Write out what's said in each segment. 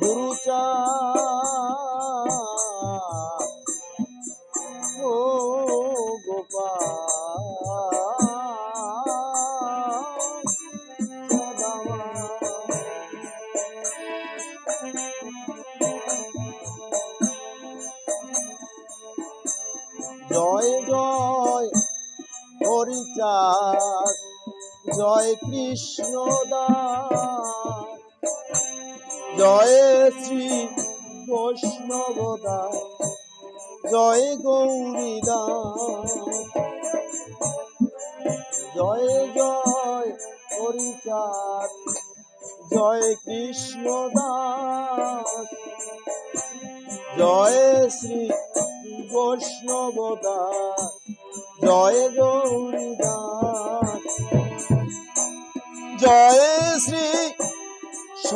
গুরুচা ও জয় শ্রী বৈষ্ণব দাস, জয় গৌরী দাস। জয় জয় হরিচাঁদ, জয় কৃষ্ণ দাস। জয় শ্রী বৈষ্ণব দাস, জয় গৌরী দাস। জয় শ্রী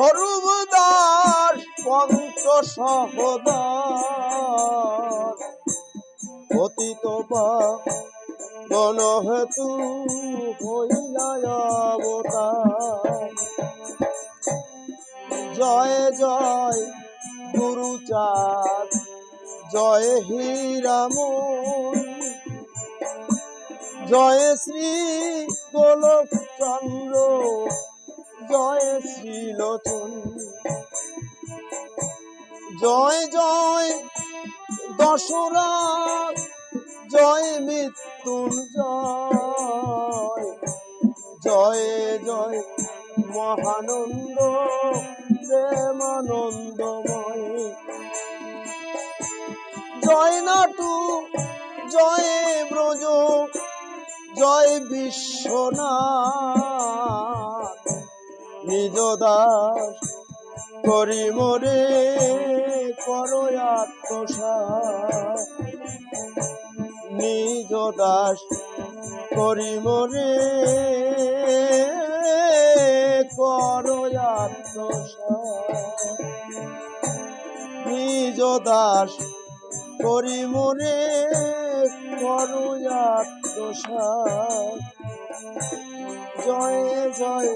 স্বরূপদাস পঞ্চ সহদাস পতিত গণ হেতু হইলায় অবতার। জয় জয় গুরুচাঁদ জয় হীরাম জয় শ্রী গোলক চন্দ্র জয় শ্রীলোচন জয় জয় দশরা, জয় মৃত্যুঞ্জয়। জয় জয় মহানন্দ, প্রেমানন্দময়। জয় নাটু, জয় ব্রজ, জয় বিশ্বনাথ। নিজ দাস করি মোরে করো আত্মসাৎ। নিজ দাস করি মোরে করো আত্মসাৎ। নিজ দাস করি মোরে করো আত্মসাৎ। জয় জয়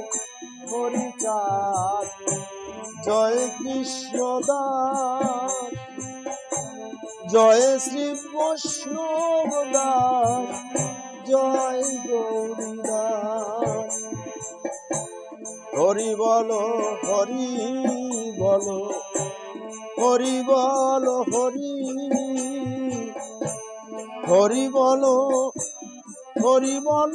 হরিচাঁদ জয় কৃষ্ণ দাস। জয় শ্রী বৈষ্ণব দাস। জয় গৌরী দাস হরি বল হরি বল। হরি বল, হরি। হরি বল হরি বল।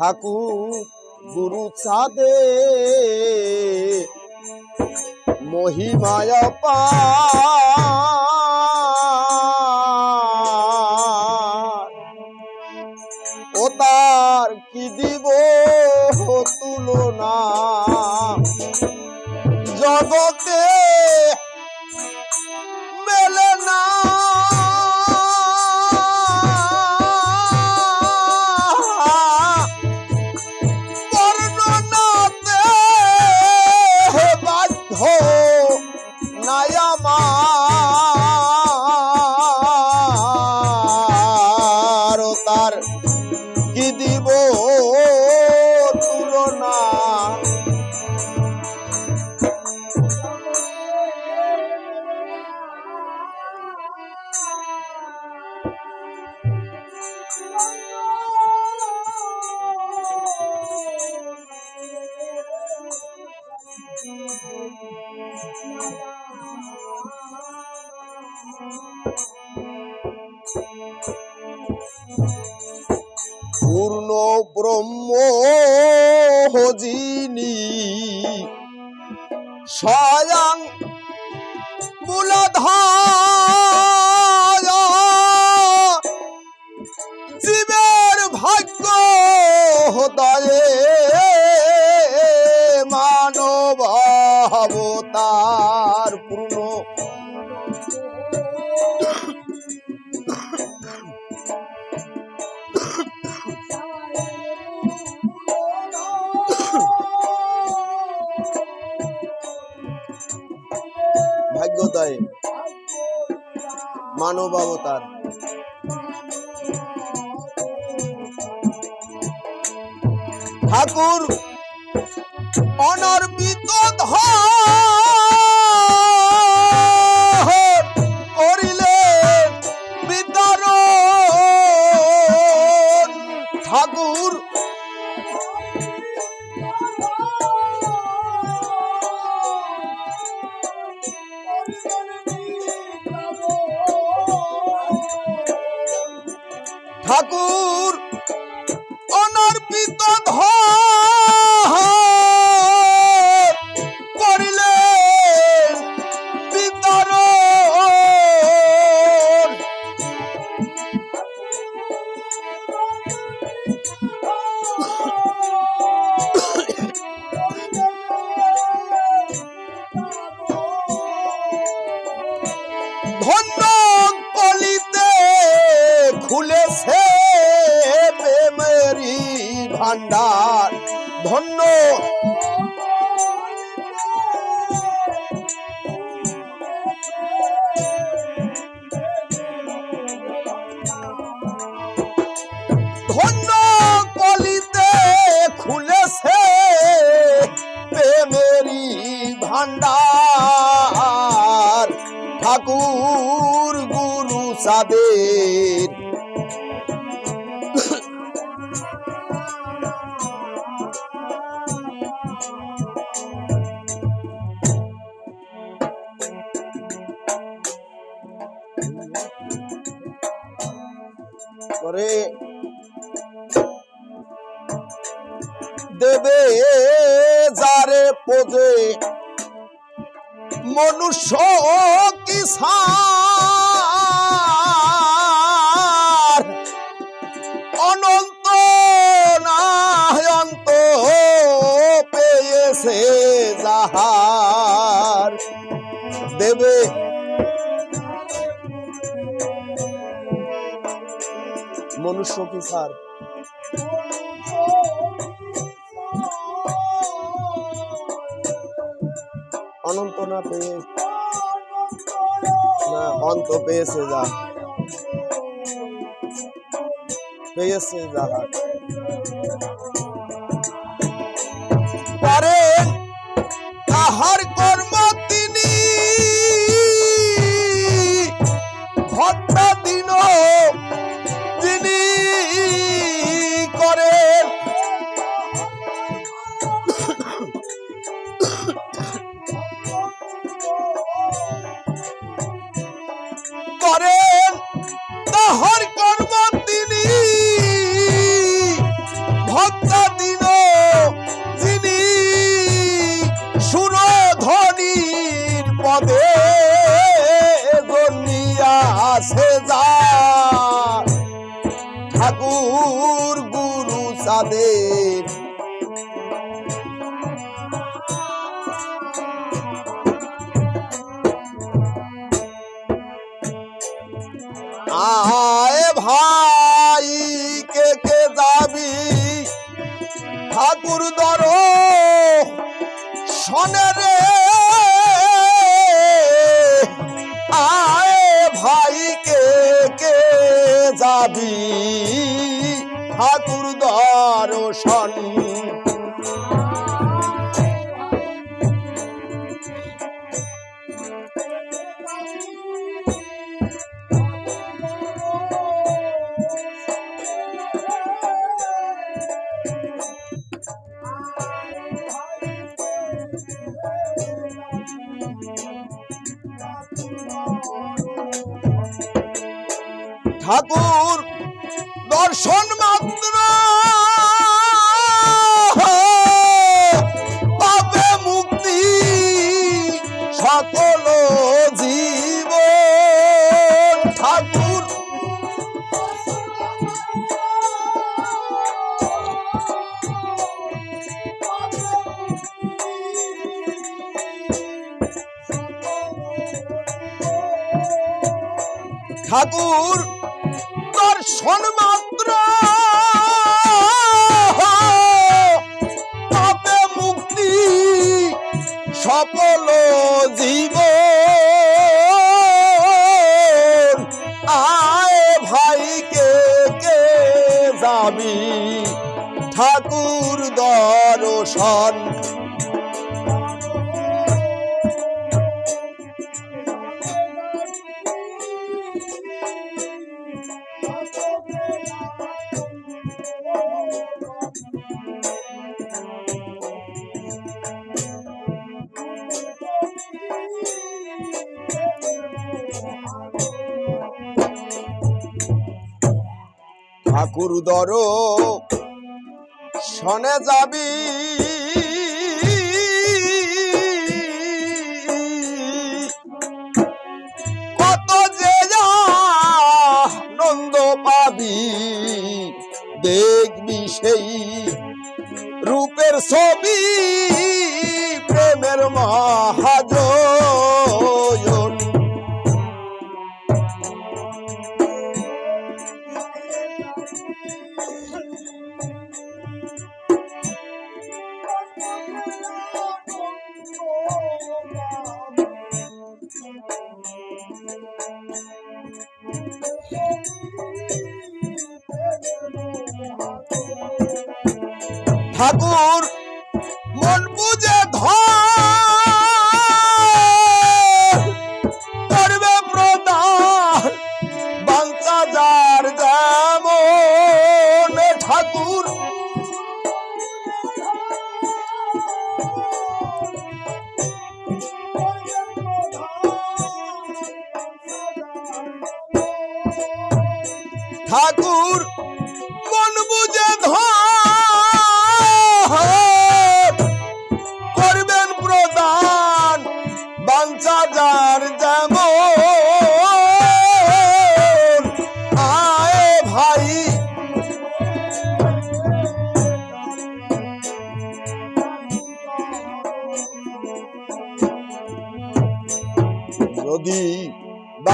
ঠাকুর গুরু সাদে মহিমায় পা মানব অবতার ঠাকুর অনর্বিত ধর। সাদের করে দেবে যারে পোজে মনুষ্য কিসার যাহার দেবে। মনুষ্য কিসার অনন্ত না পেয়ে? না অন্ত পেয়েছে যা। পেয়েছে যাহা। পারেন heart সাদের আয় ভাই, কে কে যাবি? ঠাকুর দর শোনে রে। আয় ভাই, কে কে যাবি? ঠাকুর দর্শন। সফল জীব আয় ভাইকে কে যাবি? ঠাকুর দর্শন ঠাকুর দর শনে যাবি। কত যে নন্দ পাবি দেখবি সেই রূপের ছবি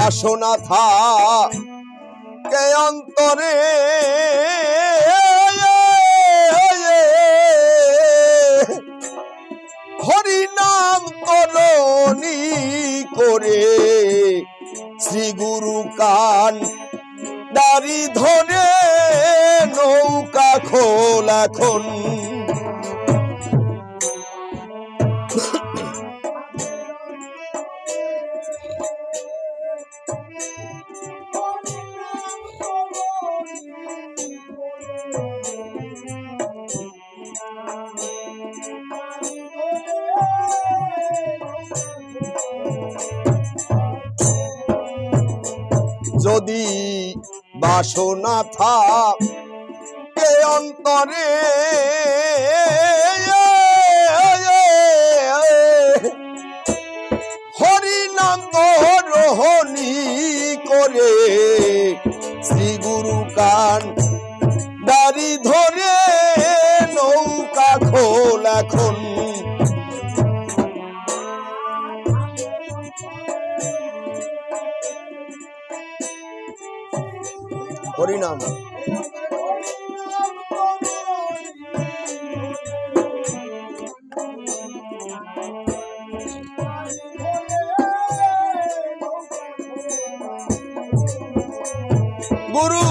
বাসনা থা। কে অন্তরে? হরি নাম তরণী করে শ্রী গুরু কান দাড়ি ধরে নৌকা খোল বাসনা থাকে অন্তরে। হরি নাম গ্রহণী করে শ্রী গুরু কান দাড়ি ধরে, নৌকা খোল এখন। হরিনাম। গুরু